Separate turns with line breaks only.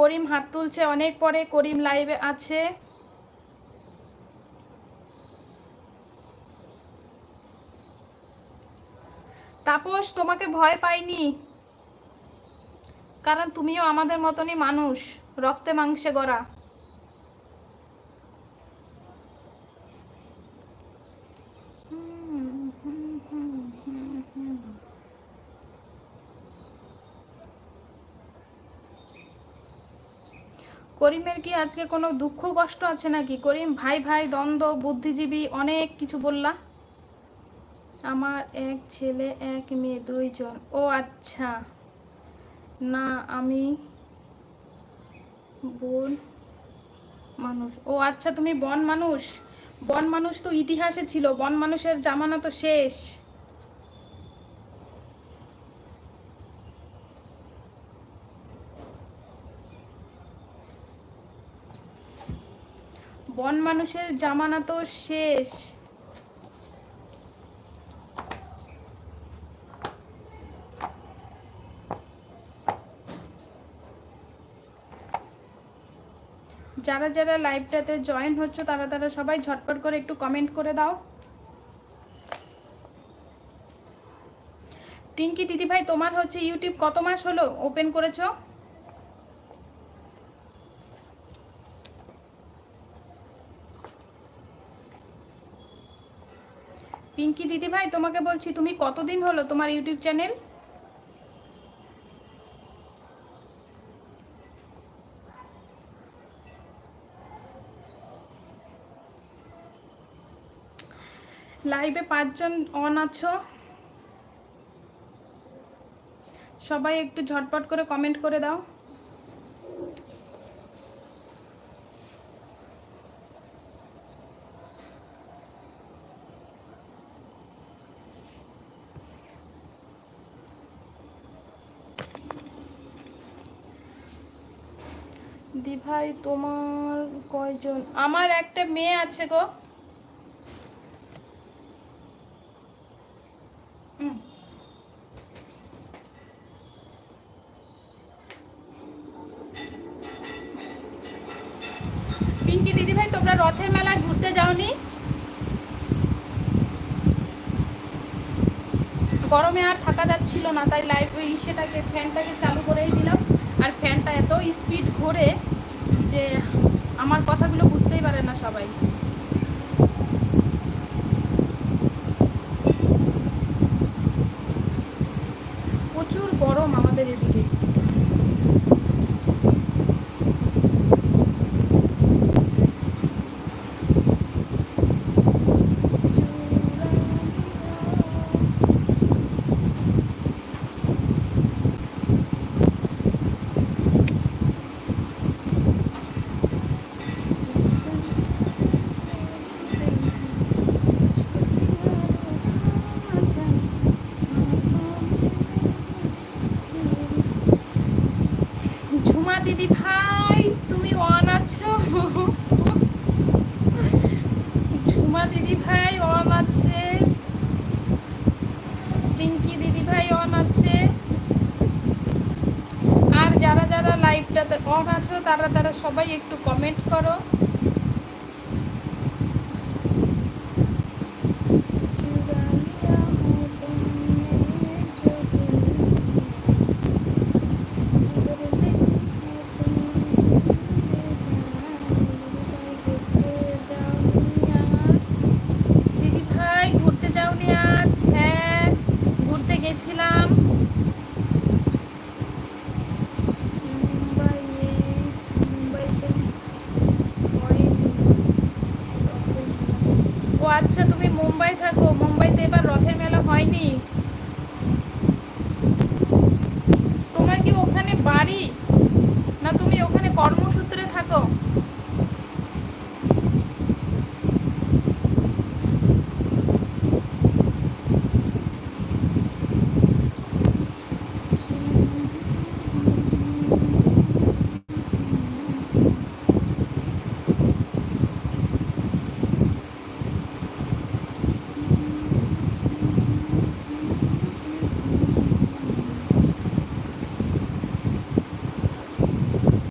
করিম হাত তুলছে, অনেক পরে করিম লাইভে আছে। তাপস, তোমাকে ভয় পাইনি? কারণ তুমিও আমাদের মতনই মানুষ, রক্তে মাংসে গড়া। করিমের কি আজকে কোনো দুঃখ, কষ্ট আছে নাকি? করিম, ভাই ভাই, দ্বন্দ্ব, বুদ্ধিজীবী, অনেক কিছু বললা। আমার এক ছেলে, এক মেয়ে, দুইজন। ও আচ্ছা। না, আমি বোন মানুষ। ও আচ্ছা তুমি বন মানুষ? বন মানুষ তো ইতিহাসে ছিল। বন মানুষের জামানা তো শেষ। বন মানুষের জামানা তো শেষ। যারা যারা লাইভটাতে জয়েন হচ্ছ, তারা তারা সবাই ঝটপট করে একটু কমেন্ট করে দাও। টিঙ্কি দিদি ভাই তোমার হচ্ছে ইউটিউব কত মাস হলো? ওপেন করেছ? পিঙ্কি দিদি ভাই তোমাকে বলছি, তুমি কতদিন হলো তোমার ইউটিউব চ্যানেল? লাইভে পাঁচজন অন আছো। সবাই একটু ঝটপট করে কমেন্ট করে দাও। দি ভাই তোমার কয়জন? আমার একটা মেয়ে আছে গো। পিঙ্কি দিদি ভাই তোমরা রথের মেলায় ঘুরতে যাওনি? গরমে আর থাকা যাচ্ছিল না, তাই লাইভ সেটাকে ফ্যানটাকে চালু করেই দিলাম। আর ফ্যানটা এত স্পিড ঘোরে যে আমার কথাগুলো বুঝতেই পারে না সবাই প্রচুর গরম আমাদের এদিকে ঝুমা দিদি ভাই, তুমি অন আছো? ঝুমা দিদি ভাই অন আছে। পিঙ্কি দিদি ভাই অন আছে। আর যারা যারা লাইভটাতে অন আছো, তারা তারা সবাই একটু কমেন্ট করো।